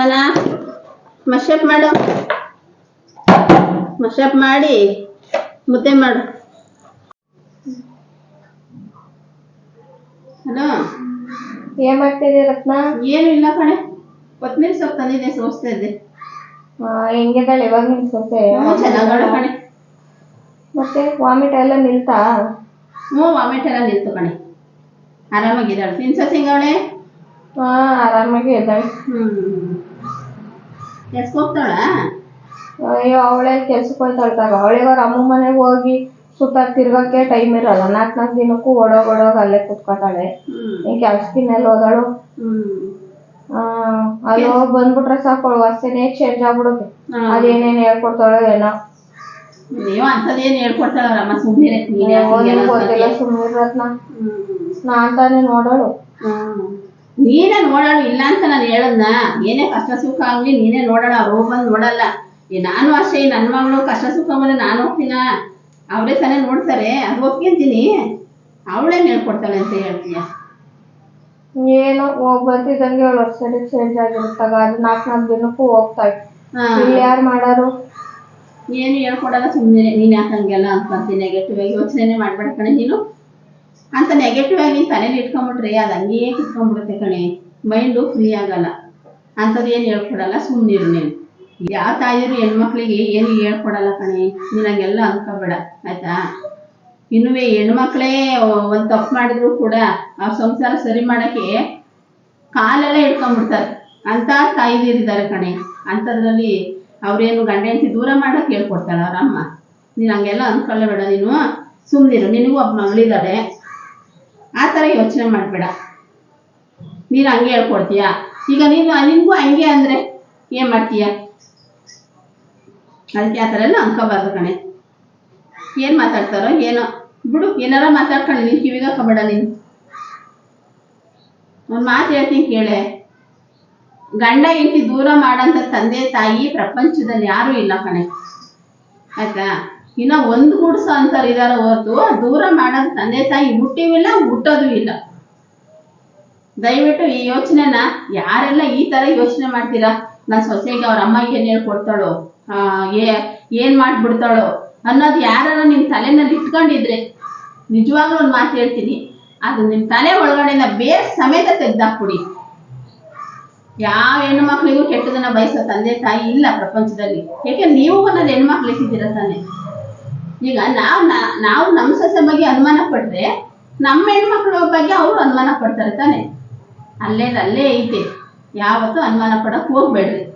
ಅಲ್ಲ ಮಶಪ್ ಮಾಡು. ಮಶಪ್ ಮಾಡಿ ಮುದ್ದೆ ಮಾಡು. ಹಲೋ? ಏನ್ ಮಾಡ್ತಿದ್ದೆ ರತ್ನ? ಏನು ಇಲ್ಲ ಕಣೆ. ಕೊತ್ತಂಬರಿ ಸೊಪ್ಪು ತಂದಿದ್ದೆ ಸೋಸ್ತಾ ಇದ್ದೆ. ಹೆಂಗಿದ್ದಾಳೆ? ಇವಾಗ ನಿನ್ ಸೊಸೆ ಹ್ಞೂ ಚೆನ್ನಾಗವಳೆ ಕಣೆ. ಮತ್ತೆ ವಾಮಿಟ್ ಎಲ್ಲ ನಿಲ್ತಾ? ಹ್ಞೂ ವಾಮಿಟ್ ಎಲ್ಲ ನಿಲ್ತು ಕಣೆ. ಆರಾಮಾಗಿದ್ದಾಳೆ ನಿನ್ ಸೊಸೆ ಹೆಂಗವಳೆ ಹಾ ಆರಾಮಾಗಿ ಇದ್ದಾಳೆ. ಹ್ಮ್. ಎಸ್ಕ್ ಹೋಗ್ತಾಳ? ಅಯ್ಯೋ ಅವಳೆ ಕೆಲ್ಸಕ್ಕೆ ಹೋಯ್ತಾಳ್ತಾಗ ಅವಳಿಗಾರ ಅಮ್ಮ ಮನೆಗೆ ಹೋಗಿ ಸುತ್ತ ತಿರ್ಗಕ್ಕೆ ಟೈಮ್ ಇರಲ್ಲ. ನಾಲ್ಕು ನಾಲ್ಕು ದಿನಕ್ಕೂ ಓಡೋಗ್ ಓಡೋಗ್ ಅಲ್ಲೇ ಕುತ್ಕೊತಾಳೆ. ಹ್ಮ್. ಈ ಕೆಲ್ಸಕ್ಕಿನ್ನ ಎಲ್ಲಿ ಹೋದಾಳು ಅಲ್ಲಿ ಹೋಗಿ ಬಂದ್ಬಿಟ್ರೆ ಸಾಕು ಹೊಸನೇ ಚೇಂಜ್ ಆಗ್ಬಿಡುತ್ತೆ. ಅದೇನೇನ್ ಹೇಳ್ಕೊಡ್ತಾಳೋ ಏನೋ. ನೀವು ಸುಮ್ಮನೆ ನೀನ್ ನಿಮ್ಗ್ ಹಿಂಗೆಲ್ಲ ಗೊತ್ತಿಲ್ಲ ಸುಮ್ಮನೆ ರತ್ನ ಹ್ಮ್. ನಾನ್ ತಾನೇ ನೋಡೋಳು. ನೀನೇ ನೋಡೋಣ ಇಲ್ಲ ಅಂತ ನಾನು ಹೇಳದ್ನ. ಏನೇ ಕಷ್ಟ ಸುಖ ಆಗ್ಲಿ ನೀನೇ ನೋಡೋಣ ಅವ್ರು ಬಂದು ನೋಡಲ್ಲ. ನಾನು ಅಷ್ಟೇ ನನ್ನ ಮಗಳು ಕಷ್ಟ ಸುಖ ಬಂದ್ರೆ ನಾನು ಹೋಗ್ತೀನ? ಅವರೇ ತಾನೇ ನೋಡ್ತಾರೆ ಅದು ಒಪ್ಕೊಂತೀನಿ. ಅವಳೇ ಹೇಳ್ಕೊಡ್ತಾಳೆ ಅಂತ ಹೇಳ್ತೀಯ? ಏನೋ ಹೋಗ್ ಬರ್ತಿದ್ದಂಗೆ ಅವಳು ಸರಿ ಚೇಂಜ್ ಆಗಿರ್ತಾಗ ಅದು ನಾಲ್ಕು ನಾಲ್ಕು ದಿನಕ್ಕೂ ಹೋಗ್ತಾಳೆ. ಯಾರು ಮಾಡೋರು? ಏನು ಹೇಳ್ಕೊಡಲ್ಲ ಸುಮ್ಮನೆ ನೀನ್ ಯಾಕೆ ಹಂಗೆಲ್ಲ ಅನ್ಕೊಂತೀನಿ ನೆಗೆಟಿವ್ ಆಗಿ ಯೋಚನೆ ಮಾಡ್ಬೇಡ ಕಣೆ ನೀನು. ಅಂತ ನೆಗೆಟಿವ್ ಆಗಿ ನೀನ್ ತಲೆಯಲ್ಲಿ ಇಟ್ಕೊಂಡ್ಬಿಟ್ರೆ ಅದು ಹಂಗೇ ಕಿತ್ಕೊಂಡ್ಬಿಡುತ್ತೆ ಕಣೆ. ಮೈಂಡು ಫ್ರೀ ಆಗಲ್ಲ. ಅಂಥದ್ದು ಏನು ಹೇಳ್ಕೊಡಲ್ಲ? ಸುಮ್ಮನಿರು ನೀನು. ಯಾವ ತಾಯಿಯರು ಹೆಣ್ಮಕ್ಳಿಗೆ ಏನು ಹೇಳ್ಕೊಡಲ್ಲ ಕಣೆ? ನೀನು ಹಂಗೆಲ್ಲ ಅನ್ಕೋಬೇಡ, ಆಯ್ತಾ? ಇನ್ನುವೇ ಹೆಣ್ಮಕ್ಳೇ ಒಂದು ತಪ್ಪು ಮಾಡಿದ್ರು ಕೂಡ ಆ ಸಂಸಾರ ಸರಿ ಮಾಡಕ್ಕೆ ಕಾಲೆಲ್ಲ ಹಿಡ್ಕೊಂಡ್ಬಿಡ್ತಾರೆ ಅಂತ ತಾಯಿದಿರಿದ್ದಾರೆ ಕಣೆ. ಅಂಥದ್ರಲ್ಲಿ ಅವ್ರೇನು ಗಂಡ ಹೆಂಡತಿ ದೂರ ಮಾಡೋಕೆ ಹೇಳ್ಕೊಡ್ತಾಳೆ ಅವ್ರ ಅಮ್ಮ ನೀನು ಹಂಗೆಲ್ಲ ಅನ್ಕೊಳ್ಳಬೇಡ ನೀನು ಸುಮ್ಮನಿರು ನಿನಗೂ ಒಬ್ಬ ಮಗಳಿದ್ದಾಳೆ ಆ ಥರ ಯೋಚನೆ ಮಾಡಬೇಡ. ನೀನು ಹಂಗೆ ಹೇಳ್ಕೊಡ್ತೀಯ? ಈಗ ನೀನು, ನಿನಗೂ ಹಂಗೆ ಅಂದರೆ ಏನು ಮಾಡ್ತೀಯ? ಅದಕ್ಕೆ ಆ ಥರ ಎಲ್ಲ ಅನ್ಕೋಬಾರ್ದು ಕಣೆ. ಏನು ಮಾತಾಡ್ತಾರೋ ಏನೋ. ಬಿಡು, ಏನಾರ ಮಾತಾಡ್ಕೊಳ್ಳಿ ನೀನು ಕಿವಿಗೆ ಹಾಕೋಬೇಡ ನೀನು. ಒಂದು ಮಾತು ಹೇಳ್ತೀನಿ ಕೇಳೆ. ಗಂಡ ಹೆಂಡತಿ ದೂರ ಮಾಡಂತ ತಂದೆ ತಾಯಿ ಪ್ರಪಂಚದಲ್ಲಿ ಯಾರು ಇಲ್ಲ ಕಣೆ. ಆಯ್ತಾ? ಇನ್ನ ಒಂದು ಗುಡ್ಸೋ ಅಂತಾರೆ ಇದಾರ ಹೊರತು ದೂರ ಮಾಡೋದು ತಂದೆ ತಾಯಿ ಹುಟ್ಟಿವಿಲ್ಲ, ಹುಟ್ಟೋದು ಇಲ್ಲ. ದಯವಿಟ್ಟು ಈ ಯೋಚನೆನ ಯಾರೆಲ್ಲ ಈ ತರ ಯೋಚನೆ ಮಾಡ್ತೀರಾ? ನನ್ನ ಸೊಸೆಗೆ ಅವ್ರ ಅಮ್ಮಗೆ ಏನ್ ಹೇಳ್ಕೊಡ್ತಾಳೋ ಏ, ಏನ್ ಮಾಡ್ಬಿಡ್ತಾಳೋ ಅನ್ನೋದು ಯಾರು ನಿಮ್ ತಲೆನಲ್ಲಿ ಇಟ್ಕೊಂಡಿದ್ರೆ ನಿಜವಾಗ್ಲೂ ಒಂದು ಮಾತು ಹೇಳ್ತೀನಿ. ಅದು ನಿಮ್ ತಲೆ ಒಳಗಡೆನ ಬೇರೆ ಸಮೇತ ತೆಗ್ದಾಕ್ಬಿಡಿ. ಯಾವ ಹೆಣ್ಣು ಮಕ್ಕಳಿಗೂ ಕೆಟ್ಟದನ್ನ ಬಯಸೋ ತಂದೆ ತಾಯಿ ಇಲ್ಲ ಪ್ರಪಂಚದಲ್ಲಿ. ಯಾಕೆ ನೀವು ಒಂದೊಂದು ಹೆಣ್ಣು ಮಕ್ಳು ಇಟ್ಟಿದ್ದೀರ ತಾನೆ? ಈಗ ನಾವು ನಾವು ನಮ್ಮ ಸಸ್ಯ ಬಗ್ಗೆ ಅನುಮಾನ ಪಟ್ರೆ ನಮ್ಮ ಹೆಣ್ಮಕ್ಳ ಬಗ್ಗೆ ಅವರು ಅನುಮಾನ ಪಡ್ತಾರೆ ತಾನೆ. ಅಲ್ಲೇ ಅಲ್ಲೇ ಐತೆ. ಯಾವತ್ತೂ ಅನುಮಾನ ಪಡಕ್ ಹೋಗ್ಬೇಡ್ರಿ.